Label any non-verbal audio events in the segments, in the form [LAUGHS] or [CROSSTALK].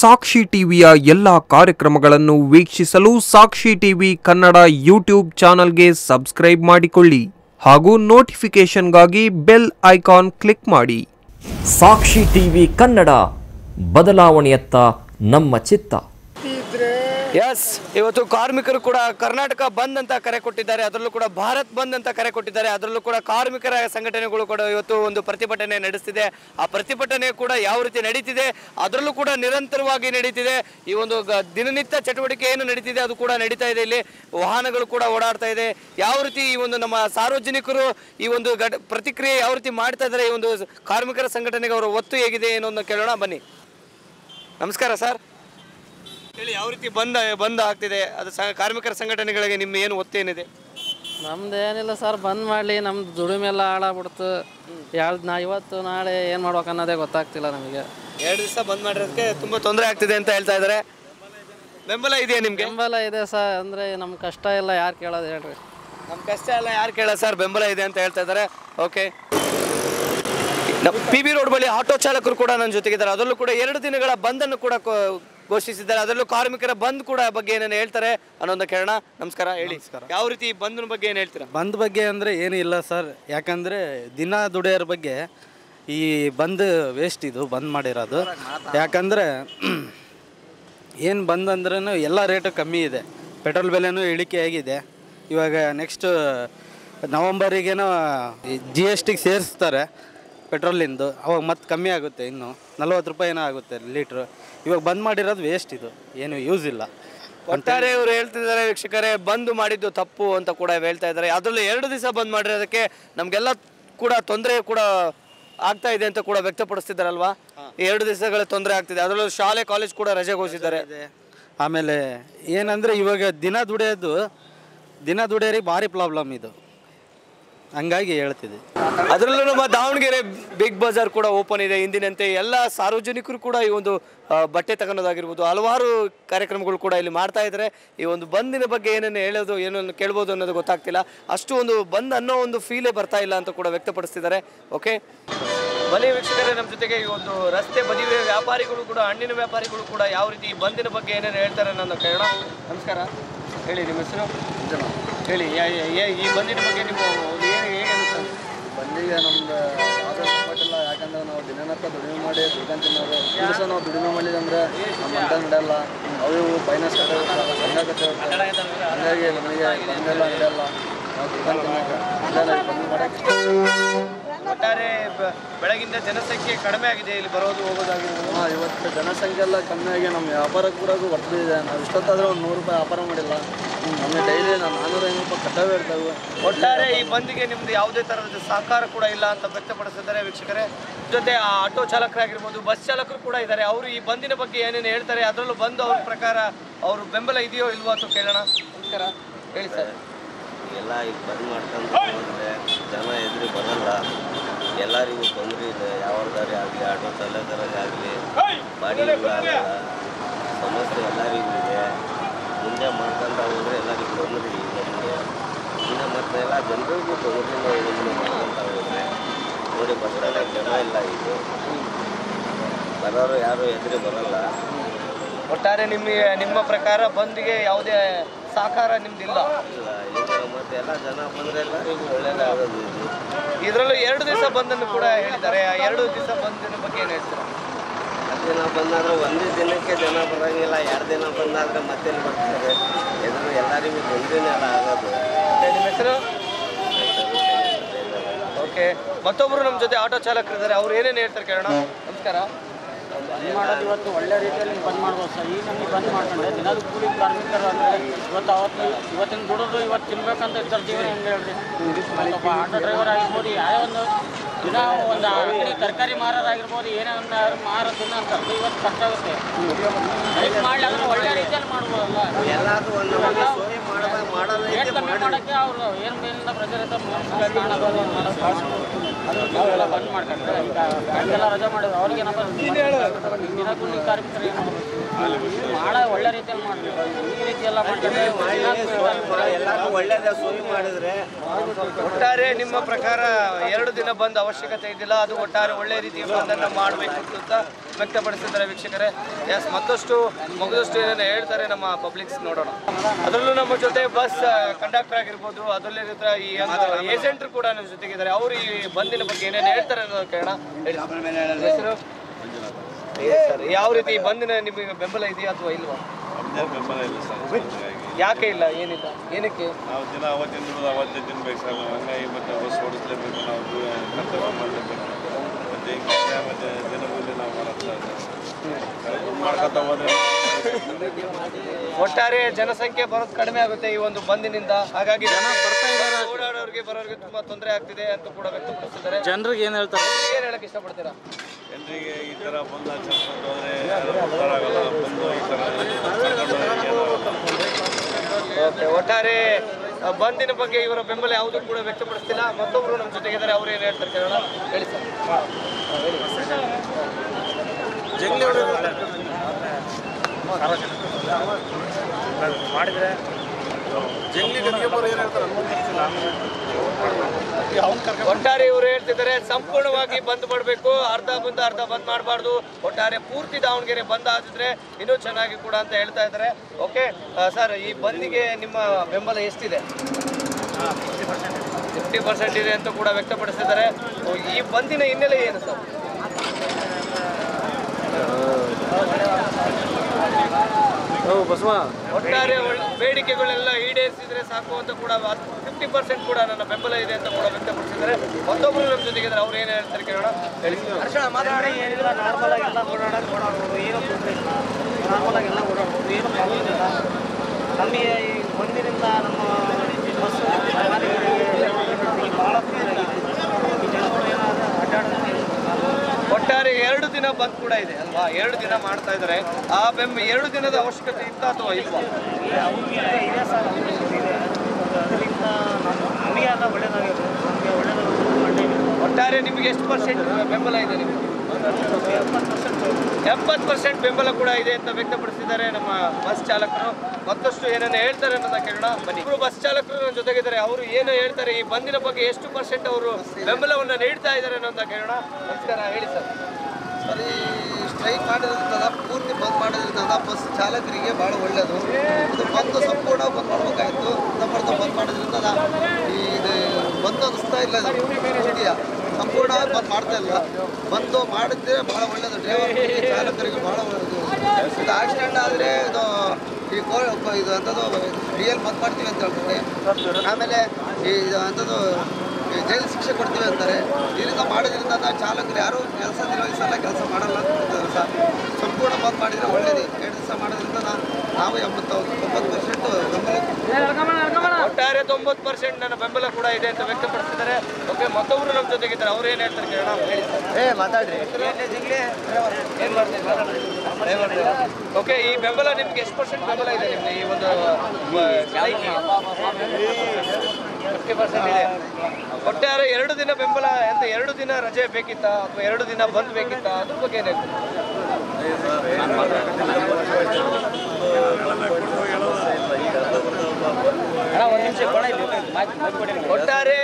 ಸಾಕ್ಷಿ ಟಿವಿಯ ಎಲ್ಲ ಕಾರ್ಯಕ್ರಮಗಳನ್ನು ವೀಕ್ಷಿಸಲು ಸಾಕ್ಷಿ ಟಿವಿ ಕನ್ನಡ ಯೂಟ್ಯೂಬ್ ಚಾನಲ್ಗೆ ಸಬ್ಸ್ಕ್ರೈಬ್ ಮಾಡಿಕೊಳ್ಳಿ ಹಾಗೂ ನೋಟಿಫಿಕೇಷನ್ಗಾಗಿ ಬೆಲ್ ಐಕಾನ್ ಕ್ಲಿಕ್ ಮಾಡಿ. ಸಾಕ್ಷಿ ಟಿವಿ ಕನ್ನಡ ಬದಲಾವಣೆಯತ್ತ ನಮ್ಮ ಚಿತ್ತ. ಎಸ್ ಇವತ್ತು ಕಾರ್ಮಿಕರು ಕೂಡ ಕರ್ನಾಟಕ ಬಂದ್ ಅಂತ ಕರೆ ಕೊಟ್ಟಿದ್ದಾರೆ. ಅದರಲ್ಲೂ ಕೂಡ ಭಾರತ್ ಬಂದ್ ಅಂತ ಕರೆ ಕೊಟ್ಟಿದ್ದಾರೆ. ಅದರಲ್ಲೂ ಕೂಡ ಕಾರ್ಮಿಕರ ಸಂಘಟನೆಗಳು ಕೂಡ ಇವತ್ತು ಒಂದು ಪ್ರತಿಭಟನೆ ನಡೆಸ್ತಿದೆ. ಆ ಪ್ರತಿಭಟನೆ ಕೂಡ ಯಾವ ರೀತಿ ನಡೀತಿದೆ? ಅದರಲ್ಲೂ ಕೂಡ ನಿರಂತರವಾಗಿ ನಡೀತಿದೆ. ಈ ಒಂದು ದಿನನಿತ್ಯ ಚಟುವಟಿಕೆ ಏನು ನಡೀತಿದೆ. ಅದು ಕೂಡ ನಡೀತಾ ಇದೆ ಇಲ್ಲಿ. ವಾಹನಗಳು ಕೂಡ ಓಡಾಡ್ತಾ ಇದೆ. ಯಾವ ರೀತಿ ಈ ಒಂದು ನಮ್ಮ ಸಾರ್ವಜನಿಕರು ಈ ಒಂದು ಪ್ರತಿಕ್ರಿಯೆ ಯಾವ ರೀತಿ ಮಾಡ್ತಾ ಇದ್ದಾರೆ? ಈ ಒಂದು ಕಾರ್ಮಿಕರ ಸಂಘಟನೆಗೆ ಅವರ ಒತ್ತು ಹೇಗಿದೆ ಏನೋ ಕೇಳೋಣ. ಬನ್ನಿ. ನಮಸ್ಕಾರ ಸರ್. ಹೇಳಿ ಯಾವ ರೀತಿ ಬಂದ ಬಂದ್ ಆಗ್ತಿದೆ? ಅದು ಸ ಕಾರ್ಮಿಕರ ಸಂಘಟನೆಗಳಿಗೆ ನಿಮ್ಮ ಏನು ಒತ್ತೇನಿದೆ ನಮ್ದು ಏನಿಲ್ಲ ಸರ್ ಬಂದ್ ಮಾಡಲಿ ನಮ್ದು ದುಡಿಮೆ ಎಲ್ಲ ಹಾಳಾಗ್ಬಿಡ್ತು. ಯಾವ್ದು ನಾ ಇವತ್ತು ನಾಳೆ ಏನು ಮಾಡ್ಬೇಕು ಅನ್ನೋದೇ ಗೊತ್ತಾಗ್ತಿಲ್ಲ ನಮಗೆ. ಎರಡು ದಿವಸ ಬಂದ್ ಮಾಡಿರೋದಕ್ಕೆ ತುಂಬ ತೊಂದರೆ ಆಗ್ತಿದೆ ಅಂತ ಹೇಳ್ತಾ ಇದ್ದಾರೆ ಬೆಂಬಲ ಇದೆಯಾ ನಿಮ್ಗೆ? ಬೆಂಬಲ ಇದೆ ಸರ್ ಅಂದರೆ ನಮ್ಮ ಕಷ್ಟ ಎಲ್ಲ ಯಾರು ಕೇಳೋದು ಹೇಳ್ರಿ. ನಮ್ಮ ಕಷ್ಟ ಎಲ್ಲ ಯಾರು ಕೇಳ ಸರ್? ಬೆಂಬಲ ಇದೆ ಅಂತ ಹೇಳ್ತಾ ಇದ್ದಾರೆ ಓಕೆ. ಪಿ ಬಿ ರೋಡ್ ಬಳಿ ಆಟೋ ಚಾಲಕರು ಕೂಡ ನನ್ನ ಜೊತೆಗಿದ್ದಾರೆ. ಅದರಲ್ಲೂ ಕೂಡ ಎರಡು ದಿನಗಳ ಬಂದನ್ನು ಕೂಡ ಘೋಷಿಸಿದ್ದಾರೆ. ಅದರಲ್ಲೂ ಕಾರ್ಮಿಕರ ಬಂದ್ ಕೂಡ ಬಗ್ಗೆ ಏನೇನು ಹೇಳ್ತಾರೆ ಅನ್ನೋದನ್ನ ಕೇಳೋಣ. ನಮಸ್ಕಾರ ಹೇಳಿ. ಯಾವ ರೀತಿ ಬಂದ್ ಬಗ್ಗೆ ಏನು ಹೇಳ್ತೀರಾ? ಬಂದ್ ಬಗ್ಗೆ ಅಂದರೆ ಏನೂ ಇಲ್ಲ ಸರ್. ಯಾಕಂದರೆ ದಿನ ದುಡಿಯೋರ ಬಗ್ಗೆ ಈ ಬಂದ್ ವೇಸ್ಟ್ ಇದು ಬಂದ್ ಮಾಡಿರೋದು. ಯಾಕಂದರೆ ಏನು ಬಂದ್ ಅಂದ್ರೂ ಎಲ್ಲ ರೇಟು ಕಮ್ಮಿ ಇದೆ. ಪೆಟ್ರೋಲ್ ಬೆಲೆನೂ ಇಳಿಕೆ ಆಗಿದೆ. ಇವಾಗ ನೆಕ್ಸ್ಟ್ ನವಂಬರಿಗೇನೋ ಜಿ ಎಸ್ ಟಿಗೆ ಸೇರಿಸ್ತಾರೆ. ಪೆಟ್ರೋಲಿಂದು ಅವಾಗ ಮತ್ತೆ ಕಮ್ಮಿ ಆಗುತ್ತೆ ಇನ್ನು. ನಲ್ವತ್ತು ರೂಪಾಯಿ ಏನೋ ಆಗುತ್ತೆ ಲೀಟ್ರ್. ಇವಾಗ ಬಂದ್ ಮಾಡಿರೋದು ವೇಸ್ಟ್ ಇದು. ಏನು ಯೂಸ್ ಇಲ್ಲ. ಒಟ್ಟಾರೆ ಇವರು ಹೇಳ್ತಿದ್ದಾರೆ ವೀಕ್ಷಕರೇ ಬಂದ್ ಮಾಡಿದ್ದು ತಪ್ಪು ಅಂತ ಕೂಡ ಹೇಳ್ತಾ ಇದ್ದಾರೆ. ಅದರಲ್ಲೂ ಎರಡು ದಿವಸ ಬಂದ್ ಮಾಡಿರೋದಕ್ಕೆ ನಮ್ಗೆಲ್ಲ ಕೂಡ ತೊಂದರೆ ಕೂಡ ಆಗ್ತಾ ಇದೆ ಅಂತ ಕೂಡ ವ್ಯಕ್ತಪಡಿಸ್ತಿದ್ದಾರಲ್ವಾ? ಎರಡು ದಿವಸಗಳ ತೊಂದರೆ ಆಗ್ತಿದೆ. ಅದರಲ್ಲೂ ಶಾಲೆ ಕಾಲೇಜ್ ಕೂಡ ರಜೆ ಘೋಷಿಸಿದ್ದಾರೆ. ಆಮೇಲೆ ಏನಂದರೆ ಇವಾಗ ದಿನ ದುಡಿಯೋದು ದಿನ ದುಡಿಯೋರಿಗೆ ಭಾರಿ ಪ್ರಾಬ್ಲಮ್ ಇದು. ಹಂಗಾಗಿ ಹೇಳ್ತಿದೆ ಅದರಲ್ಲೂ ನಮ್ಮ ದಾವಣಗೆರೆ ಬಿಗ್ ಬಜಾರ್ ಕೂಡ ಓಪನ್ ಇದೆ. ಇಂದಿನಂತೆ ಎಲ್ಲ ಸಾರ್ವಜನಿಕರು ಕೂಡ ಈ ಒಂದು ಬಟ್ಟೆ ತಗೊಳ್ಳೋದಾಗಿರ್ಬೋದು ಹಲವಾರು ಕಾರ್ಯಕ್ರಮಗಳು ಕೂಡ ಇಲ್ಲಿ ಮಾಡ್ತಾ ಇದ್ದಾರೆ. ಈ ಒಂದು ಬಂದಿನ ಬಗ್ಗೆ ಏನೇನು ಹೇಳೋದು ಏನನ್ನು ಕೇಳ್ಬೋದು ಅನ್ನೋದು ಗೊತ್ತಾಗ್ತಿಲ್ಲ. ಅಷ್ಟು ಒಂದು ಬಂದ್ ಅನ್ನೋ ಒಂದು ಫೀಲೇ ಬರ್ತಾ ಇಲ್ಲ ಅಂತ ಕೂಡ ವ್ಯಕ್ತಪಡಿಸ್ತಿದ್ದಾರೆ. ಓಕೆ ಬಲಿ ವೀಕ್ಷಕರೇ ನಮ್ಮ ಜೊತೆಗೆ ಈ ಒಂದು ರಸ್ತೆ ಬದಿ ವ್ಯಾಪಾರಿಗಳು ಕೂಡ ಹಣ್ಣಿನ ವ್ಯಾಪಾರಿಗಳು ಕೂಡ ಯಾವ ರೀತಿ ಈ ಬಂದಿನ ಬಗ್ಗೆ ಏನೇನು ಹೇಳ್ತಾರೆ ನನ್ನ ಕೇಳೋಣ. ನಮಸ್ಕಾರ. ಹೇಳಿ ನಿಮ್ಮ ಹೆಸರು? ಹೇಳಿ ಯಾ- ಯಾ- ಯಾ- ಈ ಬಂದಿನ ಬಗ್ಗೆ ನಿಮ್ಮ ಒಂದು ಏನು ಹೇಗೆ ಅನಿಸ್ತದೆ ಬಂದಿಗೆ ನಮ್ದು ಆದಷ್ಟು ಪಟ್ಟಿಲ್ಲ ಯಾಕಂದ್ರೆ ನಾವು ದಿನನಿತ್ಯ ದುಡಿಮೆ ಮಾಡಿ ದುಡ್ಕೊಂಡು ತಿನ್ನೋದು ಈ ದಿವಸ ನಾವು ದುಡಿಮೆ ಮಾಡಿದಂದ್ರೆ ನಮ್ಮ ಅಂತ ನಡೆಯಲ್ಲ. ಅವು ಇವು ಫೈನಾನ್ಸ್ ಕಟ್ಟೆ ಸಂಘಕತ್ತೆ ಹಂಗಾಗಿ ನಮಗೆ ಬಂದೆಲ್ಲ ನಡೆಯಲ್ಲ. ನಾವು ದುಡ್ಕೊಂಡು ತಿನ್ನೋಕೆ ಹಂಗಾಗಿ ಬಂದು ಮಾಡೋಕೆ ಇಷ್ಟ ಒಟ್ಟಾರೆ ಬ- ಬೆಳಗಿಂದ ಜನಸಂಖ್ಯೆ ಕಡಿಮೆ ಆಗಿದೆ ಇಲ್ಲಿ ಬರೋದು ಹೋಗೋದಾಗಿರ್ಬೋದು. ಹಾಂ ಇವತ್ತು ಜನಸಂಖ್ಯೆ ಎಲ್ಲ ಕಮ್ಮಿ ಆಗಿ ನಮ್ಮ ವ್ಯಾಪಾರ ಕೂಡ ಬರ್ತಿದೆ ನಾವು ಇಷ್ಟೊತ್ತಾದರೆ ಒಂದು ನೂರು ರೂಪಾಯಿ ವ್ಯಾಪಾರ ಮಾಡಿಲ್ಲ. ನಮಗೆ ಡೈಲಿ ನಾವು ನಾನ್ನೂರ ಐನೂರು ರೂಪಾಯಿ ಕಟ್ಟವೇ ಇರ್ತವೆ. ಒಟ್ಟಾರೆ ಈ ಬಂದಿಗೆ ನಿಮ್ದು ಯಾವುದೇ ಥರದ ಸಹಕಾರ ಕೂಡ ಇಲ್ಲ ಅಂತ ವ್ಯಕ್ತಪಡಿಸಿದ್ದಾರೆ ವೀಕ್ಷಕರೇ. ಜೊತೆ ಆ ಆಟೋ ಚಾಲಕರಾಗಿರ್ಬೋದು ಬಸ್ ಚಾಲಕರು ಕೂಡ ಇದ್ದಾರೆ. ಅವರು ಈ ಬಂದಿನ ಬಗ್ಗೆ ಏನೇನು ಹೇಳ್ತಾರೆ ಅದರಲ್ಲೂ ಬಂದು ಅವ್ರ ಪ್ರಕಾರ ಅವ್ರ ಬೆಂಬಲ ಇದೆಯೋ ಇಲ್ವೋ ಅಂತ ಕೇಳೋಣ. ನಮಸ್ಕಾರ. ಹೇಳಿ ಸರ್. ಎಲ್ಲ ಈಗ ಬಂದ್ ಮಾಡ್ಕೊಂಡು ಜನ ಎದುರು ಬರಲ್ಲ. ಎಲ್ಲರಿಗೂ ತೊಂದರೆ ಇದೆ. ಯಾವ್ದಾರೆ ಆಗಲಿ ಆಟೋ ಆಗಲಿ ಬಾಡಿಗೆಗಳಾಗಲ್ಲ ಸಮಸ್ಯೆ ಎಲ್ಲರಿಗೂ ಇದೆ. ಮುಂದೆ ಮಾಡ್ಕೊಂತ ಹೋದ್ರೆ ಎಲ್ಲರಿಗೂ ತೊಂದರೆ ಇದೆ ನಮಗೆ. ಇನ್ನು ಮತ್ತೆ ಎಲ್ಲ ಜನರಿಗೂ ತೊಂದರೆ ಮಾಡ್ಕೊಂತ ಹೋದ್ರೆ. ನೋಡಿ ಬಸ್ಸಲ್ಲ ಜನ ಇಲ್ಲ ಇದು ಬರೋರು ಯಾರು ಎದುರು ಬರಲ್ಲ. ಒಟ್ಟಾರೆ ನಿಮ್ಮ ನಿಮ್ಮ ಪ್ರಕಾರ ಬಂದಿಗೆ ಯಾವುದೇ ಸಹಕಾರ ನಿಮ್ದಿಲ್ಲ? ಎಲ್ಲ ಜನ ಒಳ್ಳೇದಾಗೋದು ಇದರಲ್ಲೂ ಎರಡು ದಿವಸ ಬಂದನ್ನು ಕೂಡ ಹೇಳಿದ್ದಾರೆ. ಆ ಎರಡು ದಿವಸ ಬಂದಿನ ಬಗ್ಗೆ ಏನು ಹೇಳ್ತೀರಾ? ಹತ್ತು ದಿನ ಬಂದಾದ್ರೆ ಒಂದೇ ದಿನಕ್ಕೆ ಜನ ಬರೋಂಗಿಲ್ಲ ಎರಡು ದಿನ ಬಂದಾದ್ರೆ ಮತ್ತೆ ಬರ್ತಾರೆ? ಎದುರು ಎಲ್ಲರಿಗೂ ಬಂದಿನ ಅಲ್ಲ ಆಗೋದು. ನಿಮ್ಮ ಹೆಸರು? ಓಕೆ ಮತ್ತೊಬ್ಬರು ನಮ್ಮ ಜೊತೆ ಆಟೋ ಚಾಲಕರಿದ್ದಾರೆ. ಅವ್ರು ಏನೇನು ಹೇಳ್ತಾರೆ ಕೇಳೋಣ? ನಮಸ್ಕಾರ. ಬಂದ್ ಮಾಡೋದು ಇವತ್ತು ಒಳ್ಳೆ ರೀತಿಯಲ್ಲಿ ಬಂದ್ ಮಾಡ್ಬೋದು ಸರ್. ಈಗ ನಮಗೆ ಬಂದ್ ಮಾಡ್ಕೊಂಡ್ರೆ ದಿನದ ಕೂಲಿ ಕಾರ್ಮಿಕರು ಅಂದರೆ ಇವತ್ತು ಅವತ್ತು ಇವತ್ತಿನ ದುಡಿದು ಇವತ್ತು ತಿನ್ಬೇಕಂತ ಇರ್ತಾರೆ ಜೀವನ ಹೆಂಗೆ ಹೇಳ್ರಿ? ಒಬ್ಬ ಆಟೋ ಡ್ರೈವರ್ ಆಗಿರ್ಬೋದು ಯಾವ ಒಂದು ದಿನ ಒಂದು ಅಂಗಡಿ ತರಕಾರಿ ಮಾರೋದಾಗಿರ್ಬೋದು ಏನೇ ಒಂದು ಮಾರೋದನ್ನ ಅಂತ ಇವತ್ತು ಕಷ್ಟ ಆಗುತ್ತೆ ಹೈಕ್ ಮಾಡಲಿ ಅಂದ್ರೆ ಒಳ್ಳೆ ರೀತಿಯಲ್ಲಿ ಮಾಡ್ಬೋದಲ್ಲ? ಎಲ್ಲಾದ್ರೂ ಒಂದು ಒಳ್ಳೆ ಸೋಯ್ ಮಾಡೋದ ಮಾಡೋದೈತೆ ರೇಟ್ ಕಮ್ಮಿ ಮಾಡೋಕ್ಕೆ ಅವರು ಏನು ಮೇಲಿಂದ ಪ್ರೆಷರ್ ನಾವೆಲ್ಲ ಬಂದ್ ಮಾಡ್ಕೊಂಡ್ರೆ ಈಗ ಬ್ಯಾಂಕೆಲ್ಲ ರಜೆ ಮಾಡಿದ್ರು ಅವ್ರಿಗೆ ಏನಪ್ಪ ಕಾರ್ಮಿಕರು ಏನು ಮಾಡ ಒಳ್ಳೆ ರೀತಿಯಲ್ಲಿ ಈ ರೀತಿ ಎಲ್ಲ ಎಲ್ಲರೂ ಒಳ್ಳೇದ ಸುಳ್ಳು ಮಾಡಿದ್ರೆ ಒಟ್ಟಾರೆ ನಿಮ್ಮ ಪ್ರಕಾರ ಎರಡು ದಿನ ಬಂದ ಅವಶ್ಯಕತೆ ಇದ್ದಿಲ್ಲ ಅದು ಒಟ್ಟಾರೆ ಒಳ್ಳೆ ರೀತಿಯ ಬಂದನ್ನ ಮಾಡಬೇಕು ಅಂತ ವ್ಯಕ್ತಪಡಿಸಿದ್ದಾರೆ ವೀಕ್ಷಕರೇ. ಎಸ್ ಮತ್ತಷ್ಟು ಮುಗಿದಷ್ಟು ಏನೇನು ಹೇಳ್ತಾರೆ ನಮ್ಮ ಪಬ್ಲಿಕ್ಸ್ ನೋಡೋಣ. ಅದರಲ್ಲೂ ನಮ್ಮ ಜೊತೆ ಬಸ್ ಕಂಡಕ್ಟರ್ ಆಗಿರ್ಬೋದು ಅದರಲ್ಲಿ ಈ ಏಜೆಂಟ್ರು ಕೂಡ ನಮ್ಮ ಜೊತೆಗಿದ್ದಾರೆ. ಅವರು ಈ ಬಂದಿನ ಬಗ್ಗೆ ಏನೇನು ಹೇಳ್ತಾರೆ ಅನ್ನೋದು ಕೇಳೋಣ. ಹೇಳಿ. ಹೆಸರು? ಸರ್. ಯಾವ ರೀತಿ ಈ ಬಂದಿನ ನಿಮಗೆ ಬೆಂಬಲ ಇದೆಯಾ ಅಥವಾ ಇಲ್ವಾ? ಬೆಂಬಲ ಇಲ್ಲ ಸರ್ ಯಾಕೆ ಇಲ್ಲ ಏನಿಲ್ಲ? ಏನಕ್ಕೆ? ನಾವು ದಿನ ಅವತ್ತಿನ ದುಡ್ದು ಅವತ್ತೇ ತಿನ್ಬೇಕು ಸರ್ ನಾವು ಹಂಗಾಗಿ ಮತ್ತೆ ಬಸ್ ಓಡಿಸ್ಲೇಬೇಕು ನಾವು ಕರ್ತವ್ಯ ಮಾಡಲೇಬೇಕು. ಮತ್ತೆ ಹಿಂಗೆ ಮತ್ತೆ ದಿನಗೂಲಿ ನಾವು ಮಾಡೋದು ಹೋದ್ರೆ [LAUGHS] ಒಟ್ಟಾರೆ ಜನಸಂಖ್ಯೆ ಬರೋದು ಕಡಿಮೆ ಆಗುತ್ತೆ ಈ ಒಂದು ಬಂದಿನಿಂದ. ಹಾಗಾಗಿ ಜನ ಬರ್ತಾ ಇದ್ದಾರೆ. ಓಡಾಡೋರಿಗೆ ಬರೋರಿಗೆ ತುಂಬಾ ತೊಂದರೆ ಆಗ್ತಿದೆ ಅಂತ ಕೂಡ ವ್ಯಕ್ತಪಡಿಸಿದ್ದಾರೆ. ಜನರಿಗೆ ಏನು ಹೇಳ್ತಾರೆ? ಏನ್ ಹೇಳಕ್ ಇಷ್ಟಪಡ್ತೀರಾ? ಜನರಿಗೆ ಈ ಥರ ಬಂದು ಹಚ್ಕೊಂಡು ಹೋದ್ರೆ ಗೊತ್ತಾಗಲ್ಲ ಬಂದು ಈ ಥರ ಕರ್ಕೊಂಡು ಓಕೆ ಒಟ್ಟಾರೆ ಬಂದಿನ ಬಗ್ಗೆ ಇವರ ಬೆಂಬಲ ಯಾವುದು ಕೂಡ ವ್ಯಕ್ತಪಡಿಸ್ತಿಲ್ಲ. ಮತ್ತೊಬ್ಬರು ನಮ್ಮ ಜೊತೆಗಿದ್ದಾರೆ ಅವ್ರು ಏನ್ ಹೇಳ್ತಾರೆ ಕೇಳೋಣ. ಹೇಳಿ ಸರ್. ಒಟ್ಟಾರೆ ಇವರು ಹೇಳ್ತಿದ್ದಾರೆ, ಸಂಪೂರ್ಣವಾಗಿ ಬಂದ್ ಮಾಡಬೇಕು. ಅರ್ಧ ಬಂದು, ಅರ್ಧ ಬಂದ್ ಮಾಡಬಾರ್ದು. ಒಟ್ಟಾರೆ ಪೂರ್ತಿ ದಾವಣಗೆರೆ ಬಂದ್ ಆದಿದ್ರೆ ಇನ್ನೂ ಚೆನ್ನಾಗಿ ಕೂಡ ಅಂತ ಹೇಳ್ತಾ ಇದ್ದಾರೆ. ಓಕೆ ಸರ್, ಈ ಬಂದಿಗೆ ನಿಮ್ಮ ಬೆಂಬಲ ಎಷ್ಟಿದೆ? ಫಿಫ್ಟಿ ಪರ್ಸೆಂಟ್ ಇದೆ ಅಂತ ಕೂಡ ವ್ಯಕ್ತಪಡಿಸಿದ್ದಾರೆ. ಈ ಬಂದಿನ ಹಿನ್ನೆಲೆ ಏನು, ಸರ್? ಒಟ್ಟಾರೆ ಒಳ್ಳೆ ಬೇಡಿಕೆಗಳೆಲ್ಲ ಈಡೇರಿಸಿದ್ರೆ ಸಾಕು ಅಂತ ಕೂಡ ಫಿಫ್ಟಿ ಪರ್ಸೆಂಟ್ ಕೂಡ ನನ್ನ ಬೆಂಬಲ ಇದೆ ಅಂತ ಕೂಡ ವ್ಯಕ್ತಪಡಿಸಿದ್ದಾರೆ. ಮತ್ತೊಬ್ಬರು ನಮ್ಮ ಇದ್ರೆ ಅವ್ರು ಏನು ಹೇಳ್ತಾರೆ ಕೇಳೋಣ? ಹೇಳಿ. ಮಾತಾಡಿ. ಏನಿಲ್ಲ ನಾರ್ಮಲ್ ಆಗಿ ಎಲ್ಲ ಓಡಾಡೋದು ಓಡಾಡ್ಬೋದು ಏನೋ ತೊಂದರೆ ಇಲ್ಲ. ನಾರ್ಮಲ್ ಆಗಿ ಎಲ್ಲ ಓಡಾಡ್ಬೋದು ಏನು ಪ್ರಾಬ್ಲಮ್ ಇಲ್ಲ. ನಮಗೆ ಈ ಒಂದಿನಿಂದ ನಮ್ಮ ಬಸ್ ಭಾಳ ತೊಂದರೆ ಆಗಿದೆ. ಈ ಜನಗಳು ಏನಾದರೂ ಅಡ್ಡಾಡೋದಕ್ಕೆ ಒಟ್ಟಾರೆ ಎರಡು ದಿನ ಬಂದ್ ಕೂಡ ಇದೆ ಅಲ್ವಾ? ಎರಡು ದಿನ ಮಾಡ್ತಾ ಇದ್ದಾರೆ. ಆ ಬೆಂಬ ಎರಡು ದಿನದ ಅವಶ್ಯಕತೆ ಇತ್ತ ಅಥವಾ ಇಲ್ವಾ? ಒಟ್ಟಾರೆ ನಿಮಗೆ ಎಷ್ಟು ಪರ್ಸೆಂಟ್ ಬೆಂಬಲ ಇದೆ ನಿಮಗೆ? ಎಪ್ಪತ್ತು ಪರ್ಸೆಂಟ್ ಬೆಂಬಲ ಕೂಡ ಇದೆ ಅಂತ ವ್ಯಕ್ತಪಡಿಸಿದ್ದಾರೆ ನಮ್ಮ ಬಸ್ ಚಾಲಕರು. ಮತ್ತಷ್ಟು ಏನನ್ನ ಹೇಳ್ತಾರೆ ಅನ್ನೋದ ಕೇಳೋಣ. ಬನ್ನಿ. ಬಸ್ ಚಾಲಕರು ನನ್ನ ಜೊತೆಗಿದ್ದಾರೆ. ಅವರು ಏನು ಹೇಳ್ತಾರೆ? ಈ ಬಂದಿನ ಬಗ್ಗೆ ಎಷ್ಟು ಪರ್ಸೆಂಟ್ ಅವರು ಬೆಂಬಲವನ್ನು ನೀಡ್ತಾ ಇದ್ದಾರೆ ಅನ್ನೋದ ಕೇಳೋಣ. ನಮಸ್ಕಾರ ಹೇಳಿ ಸರ್. ಈ ಸ್ಟ್ರೈಕ್ ಮಾಡಿರೋದ್ರಿಂದ ಪೂರ್ತಿ ಬಂದ್ ಮಾಡೋದ್ರಿಂದ ಬಸ್ ಚಾಲಕರಿಗೆ ಭಾಳ ಒಳ್ಳೆಯದು ಇದು ಬಂದು ಸಂಪೂರ್ಣ ಬಂದ್ ಮಾಡಬೇಕಾಗಿತ್ತು ಸಂಪೂರ್ಣ ಬಂದ್ ಮಾಡೋದ್ರಿಂದ ಇದು ಬಂದು ಅನಿಸ್ತಾ ಇಲ್ಲ ಪೂರ್ತಿಯ. ಸಂಪೂರ್ಣ ಬಂದ್ ಮಾಡ್ತಾ ಇಲ್ಲ. ಬಂದು ಮಾಡಿದ್ರೆ ಭಾಳ ಒಳ್ಳೆಯದು ಡ್ರೈವರ್ಗಳಿಗೆ ಚಾಲಕರಿಗೆ ಭಾಳ ಒಳ್ಳೆಯದು ಇದು ಆಕ್ಸಿಡೆಂಟ್ ಆದರೆ ಇದು ಈ ಕೋ, ಇದು ಅಂಥದ್ದು ರಿಯಲ್ ಬಂದ್ ಮಾಡ್ತೀವಿ ಅಂತ ಹೇಳ್ತಾರೆ ಆಮೇಲೆ ಈ ಅಂಥದ್ದು ಕೊಡ್ತೀವಿ ಅಂತಾರೆ. ಇದರಿಂದ ಮಾಡೋದ್ರಿಂದ ನಾವು ಚಾಲಕರು ಯಾರು ಕೆಲಸ ನಿರ್ವಹಿಸಲ್ಲ ಕೆಲಸ ಮಾಡಲ್ಲ ಅಂತ ಸರ್. ಸಂಪೂರ್ಣ ಬಂದ್ ಮಾಡಿದರೆ ಒಳ್ಳೇದು. ಎರಡು ದಿವಸ ಮಾಡೋದ್ರಿಂದ ನಾವು ನಾವು ಎಂಬತ್ತು ತೊಂಬತ್ತು ಪರ್ಸೆಂಟ್ ಬೆಂಬಲ ಒಟ್ಟಾರೆ ತೊಂಬತ್ತು ಪರ್ಸೆಂಟ್ ನನ್ನ ಬೆಂಬಲ ಕೂಡ ಇದೆ ಅಂತ ವ್ಯಕ್ತಪಡಿಸಿದ್ದಾರೆ. ಓಕೆ ಮತ್ತೊಬ್ಬರು ನಮ್ಮ ಜೊತೆಗಿದ್ದಾರೆ. ಅವ್ರು ಏನು ಹೇಳ್ತಾರೆ ಕೇಳೋಣ? ಏ ಮಾತಾಡ್ರಿ. ಏನು ಮಾಡ್ತೀವಿ ಓಕೆ ಈ ಬೆಂಬಲ ನಿಮ್ಗೆ ಎಷ್ಟು ಪರ್ಸೆಂಟ್ ಬೆಂಬಲ ಇದೆ ನಿಮ್ಗೆ? ಈ ಒಂದು ಫಿಫ್ಟಿ ಪರ್ಸೆಂಟ್ ಇದೆ ಒಟ್ಟಾರೆ ಎರಡು ದಿನ ಬೆಂಬಲ ಅಂತ ಎರಡು ದಿನ ರಜೆ ಬೇಕಿತ್ತಾ ಅಥವಾ ಎರಡು ದಿನ ಬಂದ್ ಬೇಕಿತ್ತಾ? ಅದ್ರ ಬಗ್ಗೆ ಏನ್ ಹೇಳ್ತೀರಿ? ಒಟ್ಟಾರೆ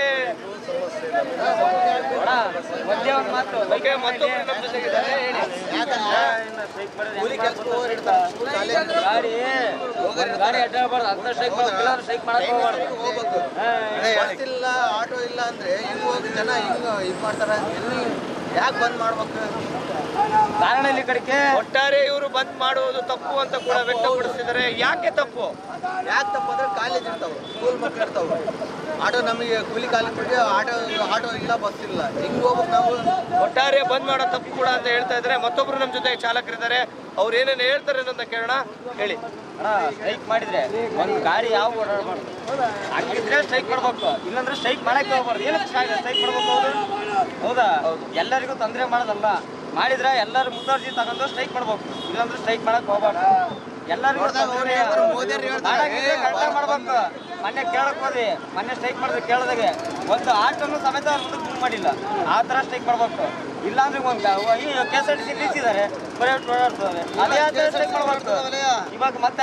ಓಕೆ ಮತ್ತೊಬ್ರು ನಮ್ಮ ಜೊತೆಗಿದ್ದಾರೆ ಹೇಳಿ ಕೂಲಿ ಕೆಲಸಕ್ಕೆ ಹೋಗೋರು ಇರ್ತಾರೆ ಗಾಡಿ ಗಾಡಿ ಅಡ್ಡಾಡಬಾರ್ದು ಅಂತ ಸ್ಟ್ರೈಕ್ ಸ್ಟ್ರೈಕ್ ಹೋಗ್ಬಾರ್ದು. ಹೋಗ್ಬೇಕು. ಇಲ್ಲ ಆಟೋ ಇಲ್ಲ ಅಂದ್ರೆ ಹಿಂಗ್ ಹೋಗಿ ಜನ ಹಿಂಗ್ ಇದು ಮಾಡ್ತಾರೆ ಎಲ್ಲಿ ಯಾಕೆ ಬಂದ್ ಮಾಡ್ಬೇಕು? ಕಾರಣ ಇಲ್ಲಿ ಕಡೆಗೆ ಒಟ್ಟಾರೆ ಇವರು ಬಂದ್ ಮಾಡುವುದು ತಪ್ಪು ಅಂತ ಕೂಡ ವ್ಯಕ್ತಪಡಿಸಿದರೆ ಯಾಕೆ ತಪ್ಪು? ಯಾಕೆ ತಪ್ಪು ಅಂದ್ರೆ ಕಾಲೇಜ್ ಇರ್ತಾವೆ ಸ್ಕೂಲ್ ಮಕ್ಳು ಇರ್ತಾವೆ. ಆಟೋ ನಮಗೆ ಕೂಲಿ ಕಾಲೇಜ್ ಆಟೋ ಆಟೋ ಇಲ್ಲ ಬಸ್ ಇಲ್ಲ. ಹಿಂಗ್ ಹೋಗ್ಬೇಕು ನಾವು. ಒಟ್ಟಾರೆ ಬಂದ್ ಮಾಡೋ ತಪ್ಪು ಕೂಡ ಅಂತ ಹೇಳ್ತಾ ಇದ್ದಾರೆ ಮತ್ತೊಬ್ರು ನಮ್ಮ ಜೊತೆ ಚಾಲಕರಿದ್ದಾರೆ. ಅವ್ರು ಏನೇನು ಹೇಳ್ತಾರೆ ಅಂತ ಕೇಳೋಣ. ಹೇಳಿ. ಸ್ಟ್ರೈಕ್ ಮಾಡಿದ್ರೆ ಒಂದು ಗಾಡಿ ಯಾವ ಓಡಾಡಬಾರ್ದು ಹಂಗಿದ್ರೆ ಸ್ಟ್ರೈಕ್ ಮಾಡ್ಬೇಕು. ಇಲ್ಲಾಂದ್ರೆ ಸ್ಟ್ರೈಕ್ ಮಾಡಕ್ಕೆ ಹೋಗ್ಬಾರ್ದು. ಏನಕ್ಕೆ ಸ್ಟ್ರೈಕ್ ಮಾಡ್ಬೇಕು ಹೌದಾ. ಎಲ್ಲರಿಗೂ ತೊಂದರೆ ಮಾಡೋದಲ್ಲ. ಮಾಡಿದ್ರೆ ಎಲ್ಲರೂ ಮುತುವರ್ಜಿ ತಗೊಂಡು ಸ್ಟ್ರೈಕ್ ಮಾಡ್ಬೇಕು. ಇಲ್ಲಾಂದ್ರೆ ಸ್ಟ್ರೈಕ್ ಮಾಡಕ್ ಹೋಗ್ಬಾರ್ದು. ಎಲ್ಲರಿಗೂ ಮಾಡ್ಬೇಕು. ಮೊನ್ನೆ ಕೇಳಕ್ ಹೋದಿ ಮೊನ್ನೆ ಸ್ಟ್ರೈಕ್ ಮಾಡಿದ್ರೆ ಕೇಳಿದಾಗ. ಒಂದು ಆಟೋನು ಸಮೇತ ಮುಂದಕ್ಕೆ ಮೂವ್ ಮಾಡಿಲ್ಲ. ಆ ಥರ ಸ್ಟ್ರೈಕ್ ಮಾಡ್ಬೇಕು. ಇಲ್ಲಾಂದ್ರೆ ಒಂದು K S R T C ನಿಲ್ಸಿದ್ದಾರೆ private ಓಡಾಡ್ತಾರೆ ಅದೇ ಸ್ಟ್ರೈಕ್ ಮಾಡ್ಬೇಕು. ಇವಾಗ ಮತ್ತೆ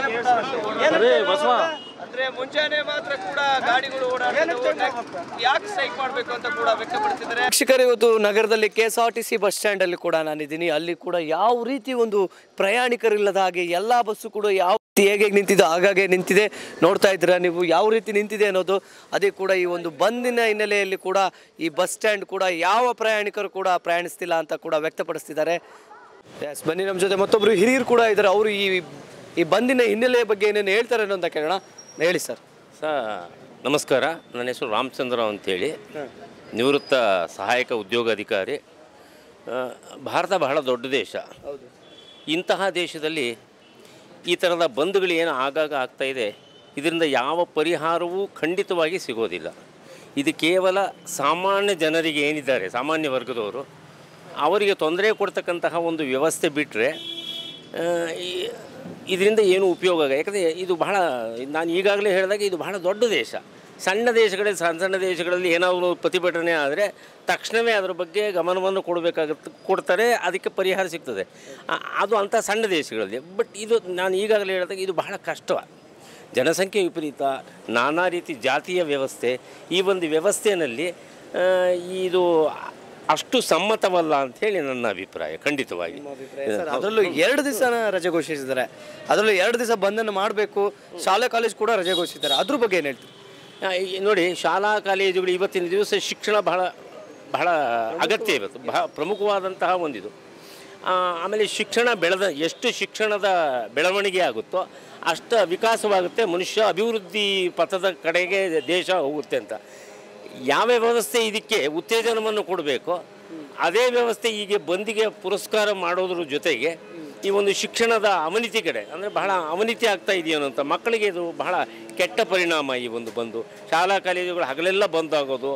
ಅಂದ್ರೆ ಮುಂಜಾನೆ ಮಾತ್ರ ಕೂಡ ಗಾಡಿಗಳು ಓಡಾಡೋದು ಯಾಕೆ ಸ್ಟ್ರೈಕ್ ಮಾಡಬೇಕು ಅಂತ ಕೂಡ ವ್ಯಕ್ತಪಡಿಸಿದ್ದಾರೆ. ಶಿಕ್ಷಕರು ಇವತ್ತು ನಗರದಲ್ಲಿ K S R T C bus stand ಅಲ್ಲಿ ಕೂಡ ನಾನಿದ್ದೀನಿ. ಅಲ್ಲಿ ಕೂಡ ಯಾವ ರೀತಿ ಒಂದು ಪ್ರಯಾಣಿಕರಿಲ್ಲದ ಹಾಗೆ ಎಲ್ಲಾ ಬಸ್ಸು ಕೂಡ ಯಾವ ರೀತಿ ಹೇಗೆ ನಿಂತಿದೆ ಆಗಾಗೆ ನಿಂತಿದೆ ನೋಡ್ತಾ ಇದ್ದೀರಾ ನೀವು? ಯಾವ ರೀತಿ ನಿಂತಿದೆ ಅನ್ನೋದು ಅದೇ ಕೂಡ ಈ ಒಂದು ಬಂದಿನ ಹಿನ್ನೆಲೆಯಲ್ಲಿ ಕೂಡ ಈ ಬಸ್ ಸ್ಟ್ಯಾಂಡ್ ಕೂಡ ಯಾವ ಪ್ರಯಾಣಿಕರು ಕೂಡ ಪ್ರಯಾಣಿಸ್ತಿಲ್ಲ ಅಂತ ಕೂಡ ವ್ಯಕ್ತಪಡಿಸ್ತಿದ್ದಾರೆ. ಎಸ್ ಬನ್ನಿ ನಮ್ಮ ಜೊತೆ ಮತ್ತೊಬ್ರು ಹಿರಿಯರು ಕೂಡ ಇದ್ದಾರೆ. ಅವರು ಈ ಈ ಬಂದಿನ ಹಿನ್ನೆಲೆಯ ಬಗ್ಗೆ ಏನೇನು ಹೇಳ್ತಾರೆ ಅನ್ನೋ ಅಂತ ಕೇಳೋಣ. ಹೇಳಿ ಸರ್. ಸರ್ ನಮಸ್ಕಾರ. ನನ್ನ ಹೆಸರು ರಾಮಚಂದ್ರ ಅಂಥೇಳಿ ನಿವೃತ್ತ ಸಹಾಯಕ ಉದ್ಯೋಗಾಧಿಕಾರಿ ಅಧಿಕಾರಿ. ಭಾರತ ಬಹಳ ದೊಡ್ಡ ದೇಶ. ಇಂತಹ ದೇಶದಲ್ಲಿ ಈ ಥರದ ಬಂಧುಗಳು ಏನು ಆಗಾಗ ಆಗ್ತಾ ಇದೆ ಇದರಿಂದ ಯಾವ ಪರಿಹಾರವೂ ಖಂಡಿತವಾಗಿ ಸಿಗೋದಿಲ್ಲ. ಇದು ಕೇವಲ ಸಾಮಾನ್ಯ ಜನರಿಗೆ ಏನಿದ್ದಾರೆ ಸಾಮಾನ್ಯ ವರ್ಗದವರು ಅವರಿಗೆ ತೊಂದರೆ ಕೊಡ್ತಕ್ಕಂತಹ ಒಂದು ವ್ಯವಸ್ಥೆ ಬಿಟ್ಟರೆ ಇದರಿಂದ ಏನು ಉಪಯೋಗ ಆಗ ಯಾಕಂದರೆ ಇದು ಬಹಳ, ನಾನು ಈಗಾಗಲೇ ಹೇಳಿದಾಗ ಇದು ಬಹಳ ದೊಡ್ಡ ದೇಶ. ಸಣ್ಣ ದೇಶಗಳಲ್ಲಿ ಸಣ್ಣ ಸಣ್ಣ ದೇಶಗಳಲ್ಲಿ ಏನಾದರೂ ಪ್ರತಿಭಟನೆ ಆದರೆ ತಕ್ಷಣವೇ ಅದರ ಬಗ್ಗೆ ಗಮನವನ್ನು ಕೊಡಬೇಕಾಗುತ್ತೆ ಕೊಡ್ತಾರೆ, ಅದಕ್ಕೆ ಪರಿಹಾರ ಸಿಗ್ತದೆ. ಅದು ಅಂಥ ಸಣ್ಣ ದೇಶಗಳಲ್ಲಿ. ಬಟ್ ಇದು ನಾನು ಈಗಾಗಲೇ ಹೇಳಿದಾಗ ಇದು ಬಹಳ ಕಷ್ಟ. ಜನಸಂಖ್ಯೆ ವಿಪರೀತ, ನಾನಾ ರೀತಿ ಜಾತಿಯ ವ್ಯವಸ್ಥೆ, ಈ ಒಂದು ವ್ಯವಸ್ಥೆಯಲ್ಲಿ ಇದು ಅಷ್ಟು ಸಮ್ಮತವಲ್ಲ ಅಂತ ಹೇಳಿ ನನ್ನ ಅಭಿಪ್ರಾಯ ಖಂಡಿತವಾಗಿ. ಅದರಲ್ಲೂ ಎರಡು ದಿವಸ ರಜೆ ಘೋಷಿಸಿದ್ದಾರೆ. ಅದರಲ್ಲೂ ಎರಡು ದಿವಸ ಬಂದನ್ನು ಮಾಡಬೇಕು. ಶಾಲೆ ಕಾಲೇಜ್ ಕೂಡ ರಜೆ ಘೋಷಿಸಿದ್ದಾರೆ. ಅದ್ರ ಬಗ್ಗೆ ಏನು ಹೇಳ್ತೀವಿ ನೋಡಿ ಶಾಲಾ ಕಾಲೇಜುಗಳು ಇವತ್ತಿನ ದಿವಸ ಶಿಕ್ಷಣ ಬಹಳ ಬಹಳ ಅಗತ್ಯ ಇವತ್ತು ಬಹಳ ಪ್ರಮುಖವಾದಂತಹ ಒಂದಿದು. ಆಮೇಲೆ ಶಿಕ್ಷಣ ಬೆಳೆದ ಎಷ್ಟು ಶಿಕ್ಷಣದ ಬೆಳವಣಿಗೆ ಆಗುತ್ತೋ ಅಷ್ಟು ವಿಕಾಸವಾಗುತ್ತೆ. ಮನುಷ್ಯ ಅಭಿವೃದ್ಧಿ ಪಥದ ಕಡೆಗೆ ದೇಶ ಹೋಗುತ್ತೆ ಅಂತ. ಯಾವ ವ್ಯವಸ್ಥೆ ಇದಕ್ಕೆ ಉತ್ತೇಜನವನ್ನು ಕೊಡಬೇಕು ಅದೇ ವ್ಯವಸ್ಥೆ ಈಗ ಬಂದಿಗೆ ಪುರಸ್ಕಾರ ಮಾಡೋದ್ರ ಜೊತೆಗೆ ಈ ಒಂದು ಶಿಕ್ಷಣದ ಅವನತಿ ಕಡೆ ಅಂದರೆ ಬಹಳ ಅವನತಿ ಆಗ್ತಾ ಇದೆಯೋ ಅಂತ ಮಕ್ಕಳಿಗೆ ಇದು ಬಹಳ ಕೆಟ್ಟ ಪರಿಣಾಮ ಈ ಒಂದು ಬಂದು. ಶಾಲಾ ಕಾಲೇಜುಗಳು ಹಗಲೆಲ್ಲ ಬಂದ್ ಆಗೋದು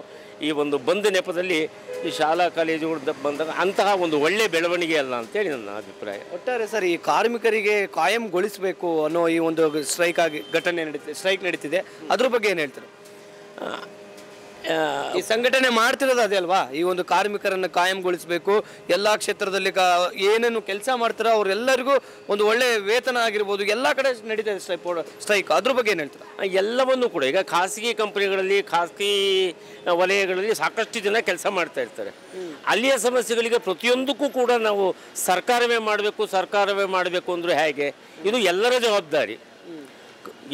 ಈ ಒಂದು ಬಂದ್ ನೆಪದಲ್ಲಿ ಈ ಶಾಲಾ ಕಾಲೇಜುಗಳು ಬಂದಾಗ ಅಂತಹ ಒಂದು ಒಳ್ಳೆ ಬೆಳವಣಿಗೆ ಅಲ್ಲ ಅಂತೇಳಿ ನನ್ನ ಅಭಿಪ್ರಾಯ. ಒಟ್ಟಾರೆ ಸರ್ ಈ ಕಾರ್ಮಿಕರಿಗೆ ಕಾಯಂಗೊಳಿಸಬೇಕು ಅನ್ನೋ ಈ ಒಂದು ಸ್ಟ್ರೈಕ್ ಆಗಿ ಘಟನೆ ನಡೀತಿದೆ ಸ್ಟ್ರೈಕ್ ನಡೀತಿದೆ. ಅದ್ರ ಬಗ್ಗೆ ಏನು ಹೇಳ್ತಾರೆ? ಈ ಸಂಘಟನೆ ಮಾಡ್ತಿರೋದು ಅದೇ ಅಲ್ವಾ? ಈ ಒಂದು ಕಾರ್ಮಿಕರನ್ನು ಕಾಯಂಗೊಳಿಸಬೇಕು, ಎಲ್ಲಾ ಕ್ಷೇತ್ರದಲ್ಲಿ ಏನೇನು ಕೆಲಸ ಮಾಡ್ತಾರೋ ಅವರೆಲ್ಲರಿಗೂ ಒಂದು ಒಳ್ಳೆ ವೇತನ ಆಗಿರ್ಬೋದು, ಎಲ್ಲ ಕಡೆ ನಡೀತಾ ಇದೆ ಸ್ಟ್ರೈಕ್ ಸ್ಟ್ರೈಕ್. ಅದ್ರ ಬಗ್ಗೆ ಏನು ಹೇಳ್ತಾರೆ? ಎಲ್ಲವನ್ನೂ ಕೂಡ. ಈಗ ಖಾಸಗಿ ಕಂಪನಿಗಳಲ್ಲಿ, ಖಾಸಗಿ ವಲಯಗಳಲ್ಲಿ ಸಾಕಷ್ಟು ಜನ ಕೆಲಸ ಮಾಡ್ತಾ ಇರ್ತಾರೆ. ಅಲ್ಲಿಯ ಸಮಸ್ಯೆಗಳಿಗೆ ಪ್ರತಿಯೊಂದಕ್ಕೂ ಕೂಡ ನಾವು ಸರ್ಕಾರವೇ ಮಾಡಬೇಕು ಸರ್ಕಾರವೇ ಮಾಡಬೇಕು ಅಂದರೆ ಹೇಗೆ? ಇದು ಎಲ್ಲರ ಜವಾಬ್ದಾರಿ.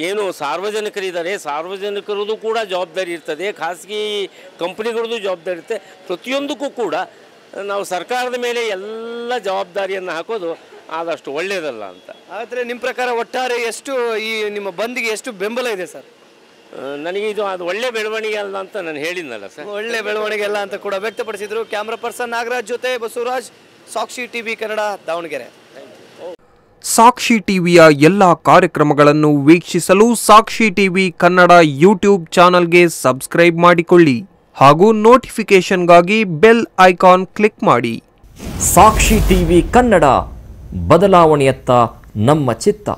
ಏನು ಸಾರ್ವಜನಿಕರಿದ್ದಾರೆ ಸಾರ್ವಜನಿಕರದು ಕೂಡ ಜವಾಬ್ದಾರಿ ಇರ್ತದೆ ಖಾಸಗಿ ಕಂಪ್ನಿಗಳದ್ದು ಜವಾಬ್ದಾರಿ ಇರುತ್ತೆ ಪ್ರತಿಯೊಂದಕ್ಕೂ ಕೂಡ ನಾವು ಸರ್ಕಾರದ ಮೇಲೆ ಎಲ್ಲ ಜವಾಬ್ದಾರಿಯನ್ನು ಹಾಕೋದು ಆದಷ್ಟು ಒಳ್ಳೆಯದಲ್ಲ ಅಂತ. ಆದರೆ ನಿಮ್ಮ ಪ್ರಕಾರ ಒಟ್ಟಾರೆ ಎಷ್ಟು ಈ ನಿಮ್ಮ ಬಂದಿಗೆ ಎಷ್ಟು ಬೆಂಬಲ ಇದೆ ಸರ್? ನನಗೆ ಇದು ಅದು ಒಳ್ಳೆ ಬೆಳವಣಿಗೆ ಅಲ್ಲ ಅಂತ ನಾನು ಹೇಳಿದ್ನಲ್ಲ ಸರ್. ಒಳ್ಳೆ ಬೆಳವಣಿಗೆ ಅಲ್ಲ ಅಂತ ಕೂಡ ವ್ಯಕ್ತಪಡಿಸಿದ್ರು. ಕ್ಯಾಮ್ರಾ ಪರ್ಸನ್ ನಾಗರಾಜ್ ಜೊತೆ ಬಸವರಾಜ್ ಸಾಕ್ಷಿ ಟಿವಿ ಕನ್ನಡ ದಾವಣಗೆರೆ. ಸಾಕ್ಷಿ ಟಿವಿಯ ಎಲ್ಲ ಕಾರ್ಯಕ್ರಮಗಳನ್ನು ವೀಕ್ಷಿಸಲು ಸಾಕ್ಷಿ ಟಿವಿ ಕನ್ನಡ ಯೂಟ್ಯೂಬ್ ಚಾನಲ್ಗೆ ಸಬ್ಸ್ಕ್ರೈಬ್ ಮಾಡಿಕೊಳ್ಳಿ ಹಾಗೂ ನೋಟಿಫಿಕೇಷನ್ಗಾಗಿ ಬೆಲ್ ಐಕಾನ್ ಕ್ಲಿಕ್ ಮಾಡಿ. ಸಾಕ್ಷಿ ಟಿವಿ ಕನ್ನಡ ಬದಲಾವಣೆಯತ್ತ ನಮ್ಮ ಚಿತ್ತ.